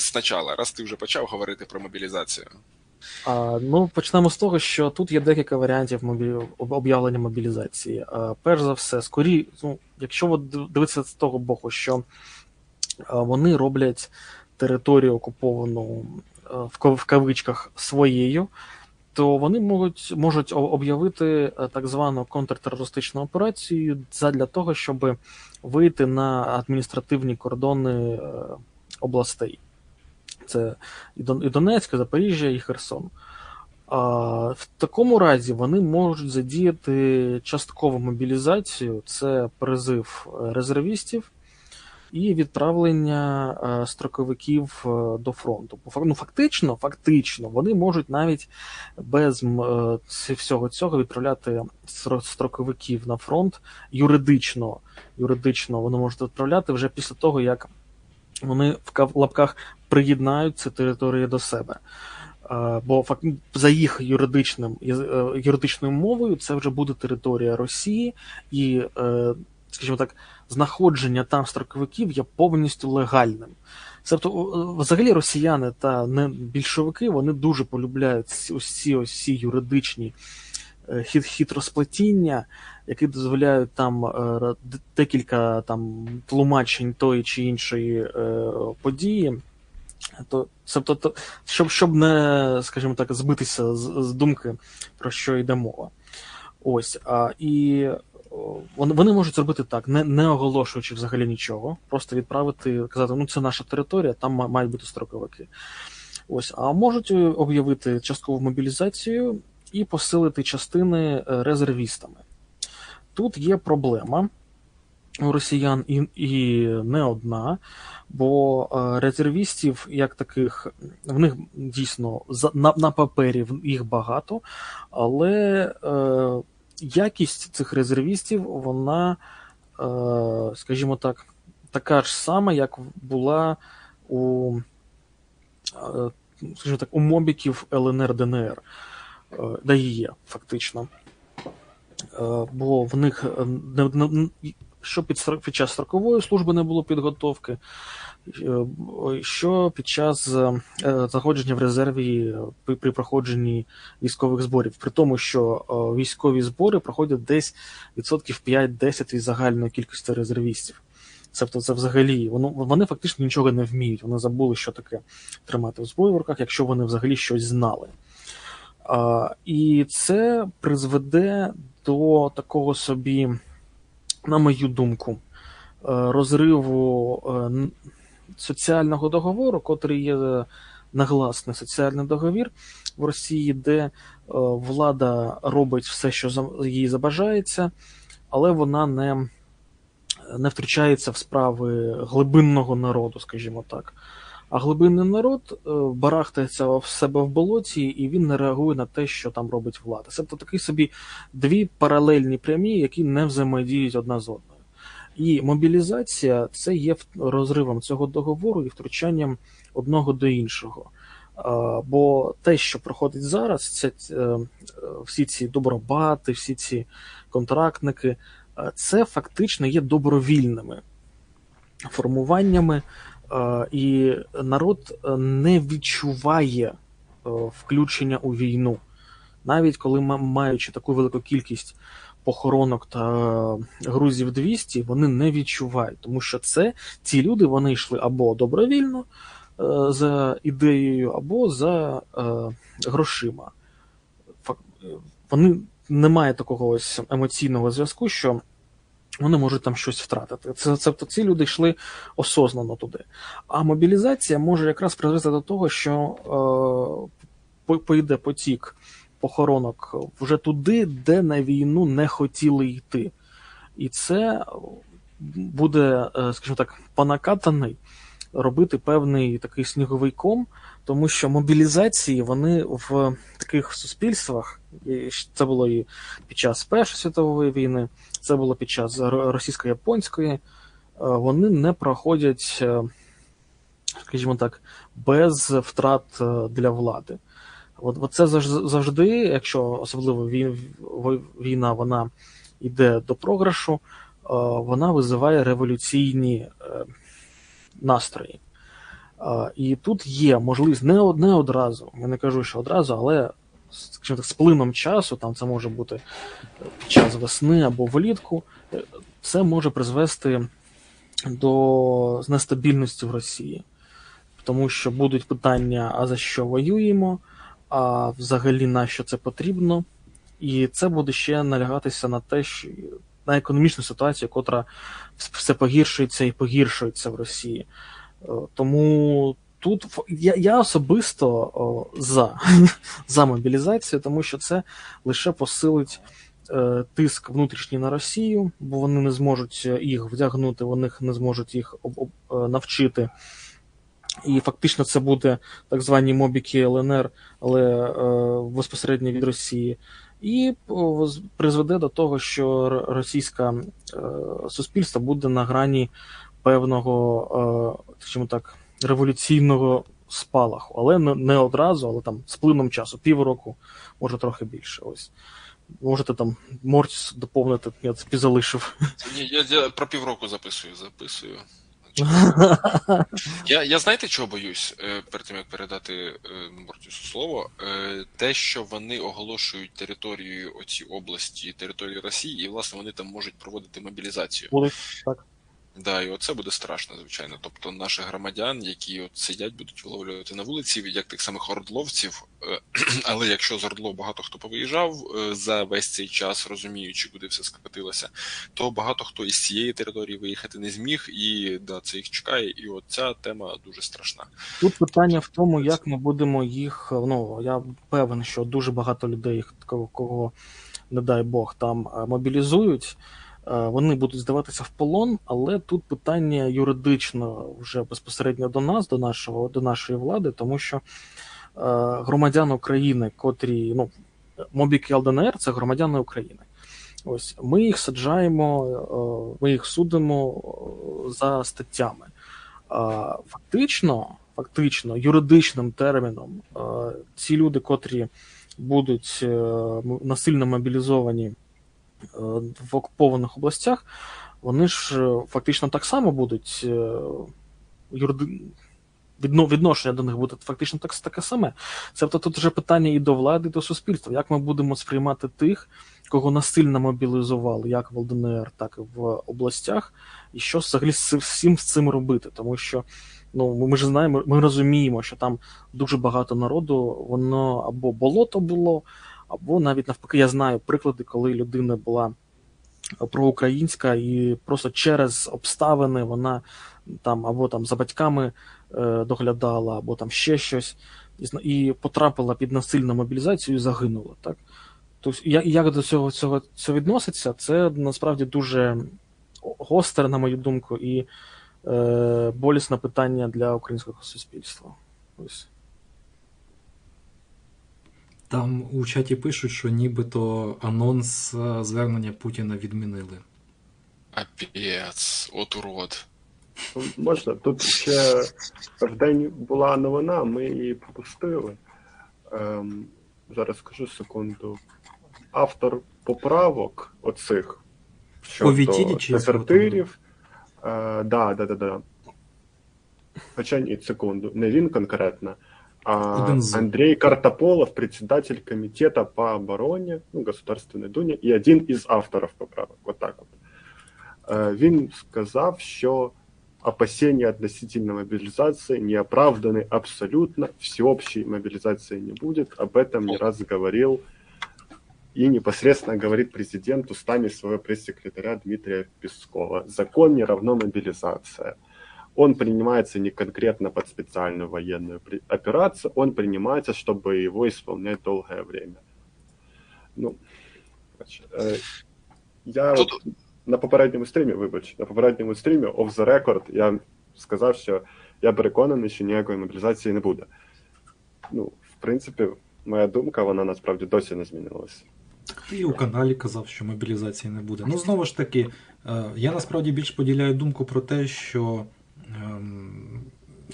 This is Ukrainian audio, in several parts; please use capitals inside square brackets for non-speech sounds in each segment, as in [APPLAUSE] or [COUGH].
спочатку, раз ти вже почав говорити про мобілізацію. А, ну, почнемо з того, що тут є декілька варіантів мобілі... об'явлення мобілізації. А, перш за все, скорі, ну, якщо дивитися з того боку, що вони роблять територію окуповану в кавичках своєю, то вони можуть можуть об'явити так звану контртерористичну операцію для того, щоб вийти на адміністративні кордони областей. Це і Донецьк, і Запоріжжя, і Херсон. В такому разі вони можуть задіяти часткову мобілізацію, це призив резервістів і відправлення строковиків до фронту. Ну, Фактично, фактично, вони можуть навіть без всього цього відправляти строковиків на фронт юридично. Юридично вони можуть відправляти вже після того, як вони в лапках приєднають цю територію до себе. Бо за їх юридичним е, юридичною мовою це вже буде територія Росії, і, е, скажімо так, знаходження там строковиків є повністю легальним. Тобто, взагалі, росіяни та не більшовики вони дуже полюбляють ці ось ці юридичні хитросплетіння, які дозволяють там е, декілька там тлумачень тої чи іншої е, події. То, тобто, щоб щоб не, скажімо так, збитися з, з думки, про що йде мова. Ось. А, І вони вони можуть зробити так, не не оголошуючи взагалі нічого, просто відправити, казати, ну це наша територія, там мають бути строковики. Ось, А можуть об'явити часткову мобілізацію і посилити частини е, резервістами. Тут є проблема у росіян і і не одна, бо е, резервістів, як таких, в них дійсно на на папері їх багато, але е, якість цих резервістів, вона, е, скажімо так, така ж сама, як була у е, скажімо так, у мобіків ЛНР ДНР, да і є, фактично. Е, бо в них е, що під під час строкової служби не було підготовки, е, що під час заходження в резерві при, проходженні військових зборів, при тому, що військові збори проходять десь відсотків 5-10 від загальної кількості резервістів. Тобто це взагалі воно вони фактично нічого не вміють. Вони забули, що таке тримати зброю в руках, якщо вони взагалі щось знали. І це призведе до такого собі, на мою думку, е, розриву е, соціального договору, котрий є нагласний соціальний договір в Росії, де е, влада робить все, що їй забажається, але вона не, не втручається в справи глибинного народу, скажімо так. А глибинний народ е, барахтається в себе в болоті, і він не реагує на те, що там робить влада. Тобто такі собі дві паралельні прямі, які не взаємодіють одна з одною. І мобілізація це є розривом цього договору і втручанням одного до іншого. Бо те, що проходить зараз, це е, всі ці добробати, всі ці контрактники, е, це фактично є добровільними формуваннями. Е, і народ е, не відчуває е, включення у війну, навіть коли маючи таку велику кількість похоронок та грузів 200, вони не відчувають, тому що це ці люди вони йшли або добровільно за ідеєю, або за грошима. Вони не мають такого ось емоційного зв'язку, що вони можуть там щось втратити. Це тобто ці люди йшли осознано туди. А мобілізація може якраз призвести до того, що е, поїде потік похоронок вже туди, де на війну не хотіли йти. І це буде, е, скажімо так, понакатаний робити певний такий сніговий ком, тому що мобілізації вони в таких суспільствах, це було і під час Першої світової війни, це було під час російсько-японської, е, вони не проходять, е, скажімо так, без втрат е, для влади. От, це завжди, якщо особливо війна вона йде до програшу, вона визиває революційні настрої. І тут є можливість не одразу, я не кажу, що одразу, але скажімо так, з плином часу, там це може бути під час весни або влітку, е, це може призвести до нестабільності в Росії. Тому що будуть питання, а за що воюємо, а взагалі на що це потрібно. І це буде ще налягатися на те, що на економічну ситуацію, котра все погіршується і погіршується в Росії. Е, Тому тут я, я особисто о, за, [LAUGHS] за мобілізацію, тому що це лише посилить е, тиск внутрішній на Росію, бо вони не зможуть їх вдягнути, вони не зможуть їх об, об, е, навчити. І фактично це буде так звані мобіки ЛНР, але е, безпосередньо від Росії. І о, призведе до того, що російське е, суспільство буде на грані певного, е, скажімо так, революційного спалаху, але не, одразу, але там з плином часу, півроку, може трохи більше. Ось. Можете там Мортіс доповнити, я це залишив. Ні, я, я про півроку записую, записую. [LAUGHS] Я, я знаєте, чого боюсь е, перед тим, як передати е, Мортісу слово? Е, Те, що вони оголошують територію оці області, територію Росії, і власне вони там можуть проводити мобілізацію. Так. Да, і оце буде страшно, звичайно. Тобто наших громадян, які от сидять, будуть виловлювати на вулиці, як тих самих ордловців. Е, [CLEARS THROAT] Але якщо з Ордлов багато хто повиїжджав е, за весь цей час, розуміючи, куди все скотилося, то багато хто із цієї території виїхати не зміг, і да, це їх чекає. І от ця тема дуже страшна. Тут питання в тому, як ми будемо їх. Ну я певен, що дуже багато людей, кого, кого не дай Бог, там е, мобілізують. Е, Вони будуть здаватися в полон, але тут питання юридично вже безпосередньо до нас, до нашого до нашої влади, тому що е, громадяни України, котрі ну мобіки ЛДНР, це громадяни України. Ось ми їх саджаємо, е, ми їх судимо за статтями. Фактично, фактично, юридичним терміном, ці люди, котрі будуть насильно мобілізовані в окупованих областях, вони ж е, фактично так само будуть е, відно- відношення до них буде фактично так, таке саме. Тобто тут вже питання і до влади, і до суспільства. Як ми будемо сприймати тих, кого насильно мобілізували, як в ЛДНР, так і в областях, і що взагалі всім з цим робити? Тому що ну, ми ж знаємо, ми розуміємо, що там дуже багато народу, воно або болото було, або навіть навпаки, я знаю приклади, коли людина була проукраїнська і просто через обставини вона там або там за батьками е, доглядала, або там ще щось, і, потрапила під насильну мобілізацію і загинула. Так? Тобто, як до цього, цього, цього відноситься, це насправді дуже гостре, на мою думку, і е, болісне питання для українського суспільства. Ось. Там у чаті пишуть, що нібито анонс е, звернення Путіна відмінили. Апець, от урод. Можна. Тут ще в день була новина, ми її пропустили. Ем, зараз скажу секунду. Автор поправок оцих По дезертирів. Е, да, да, да, да. Хоча ні, секунду. Не він конкретно, а Один з. Андрей Картополов, председатель комитета по обороне, ну, Государственной Думе, і один із авторів поправок. Вот так от. Е, Він сказав, що опасения относительно мобилизации не оправданы абсолютно, всеобщей мобилизации не будет, об этом не раз говорил и непосредственно говорит президент устами своего пресс-секретаря Дмитрия Пескова. Закон не равно мобилизация. Он принимается не конкретно под специальную военную при- операцию, он принимается, чтобы его исполнять долгое время. Ну, короче, е, я Тут- от на попередньому стрімі, вибач, на попередньому стрімі off the record я сказав, що я переконаний, що ніякої мобілізації не буде. Ну, в принципі, моя думка, вона насправді досі не змінилася. І у каналі казав, що мобілізації не буде. Ну, знову ж таки, е, я насправді більш поділяю думку про те, що, ем,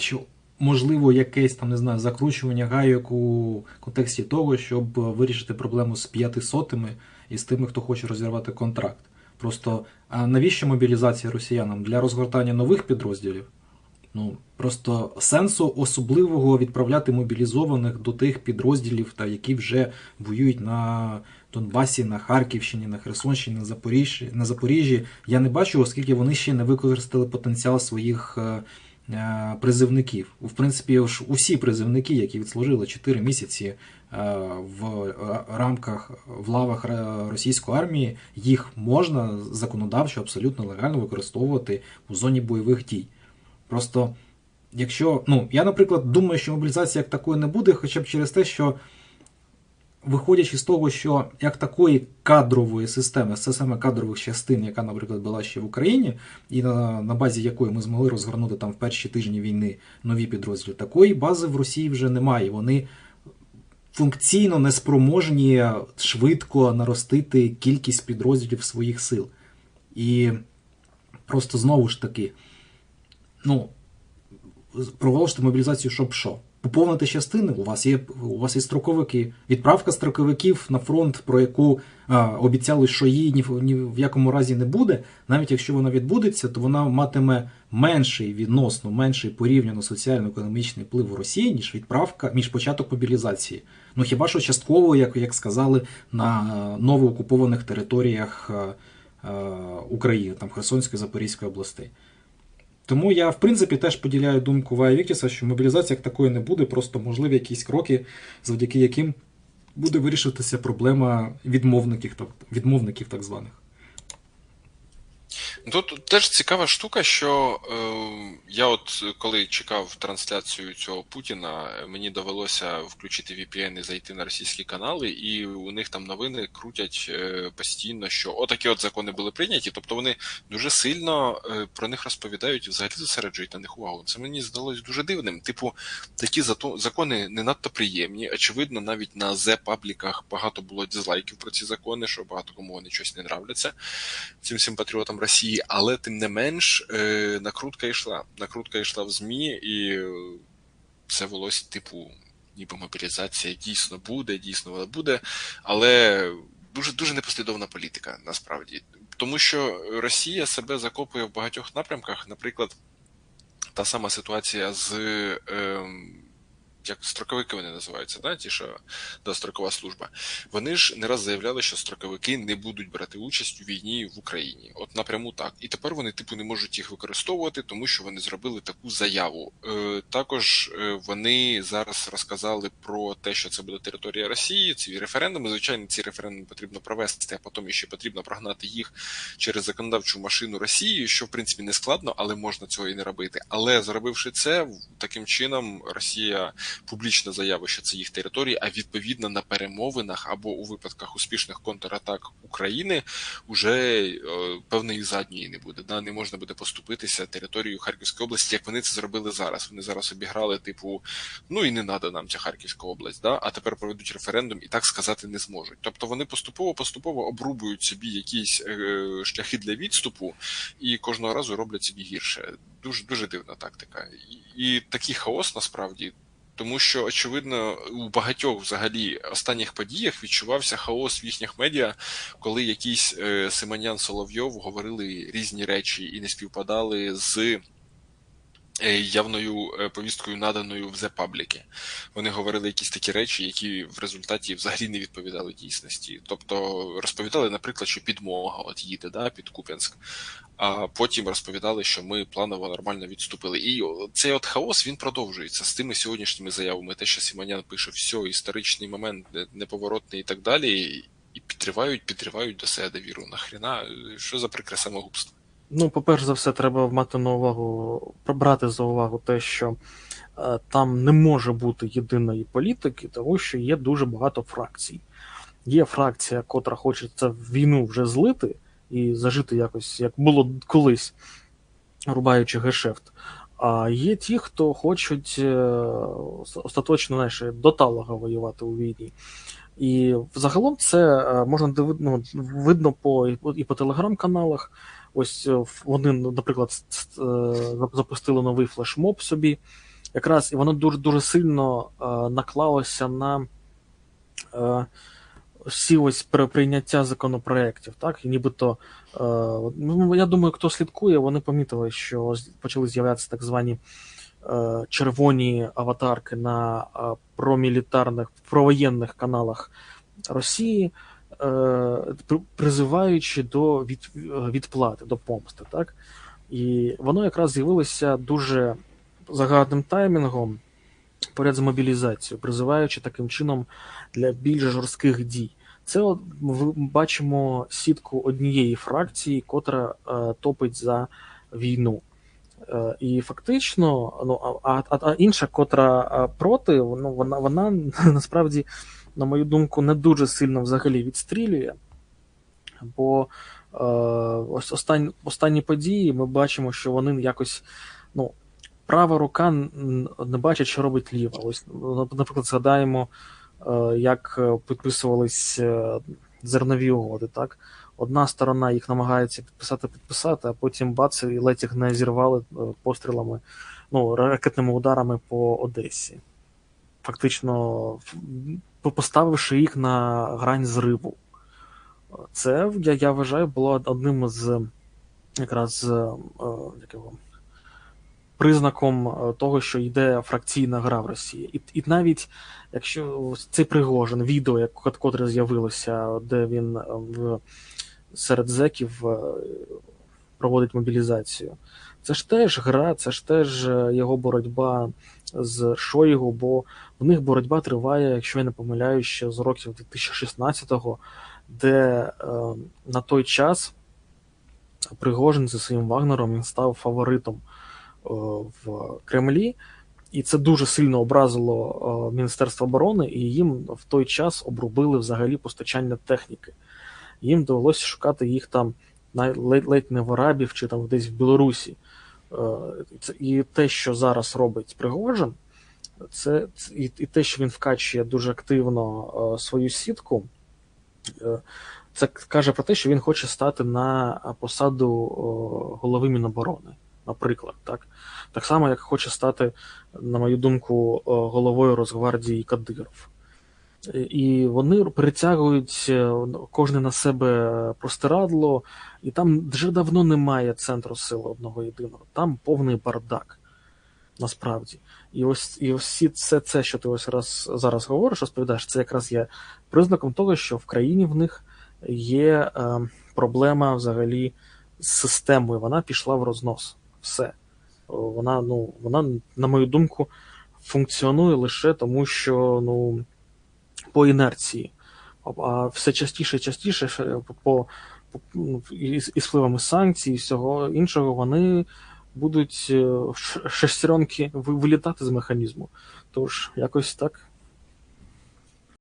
Що можливо якесь там, не знаю, закручування гайок у контексті того, щоб вирішити проблему з п'ятисотими і з тими, хто хоче розірвати контракт. Просто а навіщо мобілізація росіянам? Для розгортання нових підрозділів? Ну просто сенсу особливого відправляти мобілізованих до тих підрозділів, та які вже воюють на Донбасі, на Харківщині, на Херсонщині, на Запоріжжі, на Запоріжжі. Я не бачу, оскільки вони ще не використали потенціал своїх е, призивників. В принципі, усі призивники, які відслужили 4 місяці е, в е, рамках в лавах російської армії, їх можна законодавчо абсолютно легально використовувати у зоні бойових дій. Просто якщо, ну, я, наприклад, думаю, що мобілізації як такої не буде, хоча б через те, що виходячи з того, що як такої кадрової системи, системи кадрових частин, яка, наприклад, була ще в Україні, і на, на базі якої ми змогли розгорнути там в перші тижні війни нові підрозділи, такої бази в Росії вже немає. Вони функційно неспроможні швидко наростити кількість підрозділів своїх сил. І просто знову ж таки, ну, проголошувати мобілізацію, щоб що? Поповнити частини, у вас є у вас є строковики. Відправка строковиків на фронт, про яку а, обіцяли, що її ні, в- ні в якому разі не буде. Навіть якщо вона відбудеться, то вона матиме менший відносно менший порівняно соціально-економічний вплив у Росії, ніж відправка, ніж початок мобілізації. Ну хіба що частково, як, як сказали, на новоокупованих територіях е, е, України, там Херсонської Запорізької областей. Тому я, в принципі, теж поділяю думку Вая Віктіса, що мобілізація як такої не буде, просто можливі якісь кроки, завдяки яким буде вирішуватися проблема відмовників, відмовників так званих. Тут теж цікава штука, що е, я от коли чекав трансляцію цього Путіна, мені довелося включити VPN і зайти на російські канали, і у них там новини крутять е, постійно, що отакі от закони були прийняті. Тобто вони дуже сильно е, про них розповідають і взагалі зосереджують на них увагу. Це мені здалось дуже дивним. Типу, такі зато- закони не надто приємні. Очевидно, навіть на зе-пабліках багато було дизлайків про ці закони, що багато кому вони щось не нравляться цим всім патріотам Росії, але тим не менш е, накрутка йшла. Накрутка йшла в ЗМІ, і е, це велось, типу, ніби мобілізація дійсно буде, дійсно вона буде, але дуже дуже непослідовна політика насправді. Тому що Росія себе закопує в багатьох напрямках, наприклад, та сама ситуація з. ем, як строковики вони називаються, да? ті, що да, строкова служба. Вони ж не раз заявляли, що строковики не будуть брати участь у війні в Україні. От напряму так. І тепер вони, типу, не можуть їх використовувати, тому що вони зробили таку заяву. Е, також е, вони зараз розказали про те, що це буде територія Росії, ці референдуми. Звичайно, ці референдуми потрібно провести, а потім ще потрібно прогнати їх через законодавчу машину Росії, що в принципі не складно, але можна цього і не робити. Але зробивши це, таким чином Росія публічно заявить, що це їх територія, а відповідно на перемовинах або у випадках успішних контратак України вже е, певної задньої не буде. Да? Не можна буде поступитися територією Харківської області, як вони це зробили зараз. Вони зараз обіграли, типу, ну і не треба нам ця Харківська область, да? а тепер проведуть референдум і так сказати не зможуть. Тобто вони поступово поступово обрубують собі якісь е, шляхи для відступу і кожного разу роблять собі гірше. Дуже дуже дивна тактика. І, і такий хаос насправді. Тому що, очевидно, у багатьох взагалі останніх подіях відчувався хаос в їхніх медіа, коли якийсь е, Симонян Соловйов говорили різні речі і не співпадали з явною е, повісткою, наданою в The Public. Вони говорили якісь такі речі, які в результаті взагалі не відповідали дійсності. Тобто розповідали, наприклад, що підмога от їде да, під Куп'янськ, а потім розповідали, що ми планово нормально відступили. І цей от хаос він продовжується з тими сьогоднішніми заявами. Те, що Сімонян пише, все, історичний момент неповоротний і так далі. І підривають, підривають до себе довіру. Нахріна, що за прикре самогубство? Ну, по-перше за все, треба мати на увагу, брати за увагу те, що е, там не може бути єдиної політики, тому що є дуже багато фракцій. Є фракція, котра хоче це війну вже злити і зажити якось, як було колись, рубаючи гешефт. А є ті, хто хочуть е, остаточно знаєш, до талога воювати у війні. І загалом це е, можна ну, видно по, і по телеграм-каналах. Ось е, вони, ну, наприклад, е, зап- запустили новий флешмоб собі. Якраз і воно дуже дуже сильно е, наклалося на всі ось прийняття законопроєктів, так, і нібито, е, ну, я думаю, хто слідкує, вони помітили, що почали з'являтися так звані червоні аватарки на промілітарних, провоєнних каналах Росії, призиваючи до від, е, відплати, до помсти. Так? І воно якраз з'явилося дуже загадним таймінгом поряд з мобілізацією, призиваючи таким чином для більш жорстких дій. Це от ми бачимо сітку однієї фракції, котра е, топить за війну. Е, і фактично, ну, а, а, а інша, котра е, проти, ну, вона, вона [LAUGHS] насправді, на мою думку, не дуже сильно взагалі відстрілює. Бо е, ось останні, останні події ми бачимо, що вони якось, ну, права рука не бачить, що робить ліва. Ось, ну, наприклад, згадаємо, е, як е, підписувались е, зернові угоди. Так? Одна сторона їх намагається підписати, підписати, а потім бац, і ледь їх не зірвали пострілами, ну, ракетними ударами по Одесі. Фактично, поставивши їх на грань зриву. Це, я, я вважаю, було одним з якраз е, як його, признаком е, того, що йде фракційна гра в Росії. І, і навіть якщо цей Пригожин, відео, котре з'явилося, де він е, в, серед зеків проводить мобілізацію. Це ж теж гра, це ж теж його боротьба з Шойгу, бо в них боротьба триває, якщо я не помиляюсь, ще з років 2016-го, де е, на той час Пригожин зі своїм Вагнером він став фаворитом е, в Кремлі, і це дуже сильно образило е, Міністерство оборони, і їм в той час обрубили взагалі постачання техніки. Їм довелося шукати їх там ледь не в Арабів чи там десь в Білорусі. Е, І те, що зараз робить Пригожин, це, це і, і те, що він вкачує дуже активно е, свою сітку, е, це каже про те, що він хоче стати на посаду голови Міноборони, наприклад. Так? так само, як хоче стати, на мою думку, головою Росгвардії Кадиров. І- вони притягують е, кожне на себе простирадло, і там вже давно немає центру сили одного єдиного. Там повний бардак. Насправді. І ось і ось це, це, що ти ось раз зараз говориш, розповідаєш, це якраз є признаком того, що в країні в них є е, проблема взагалі з системою. Вона пішла в рознос. Все. Вона, ну, вона, на мою думку, функціонує лише тому, що ну, по інерції. А- все частіше і частіше по, по, по- ну, із, із впливами санкцій і всього іншого, вони будуть е, шестеренки вилітати з механізму. Тож, якось так.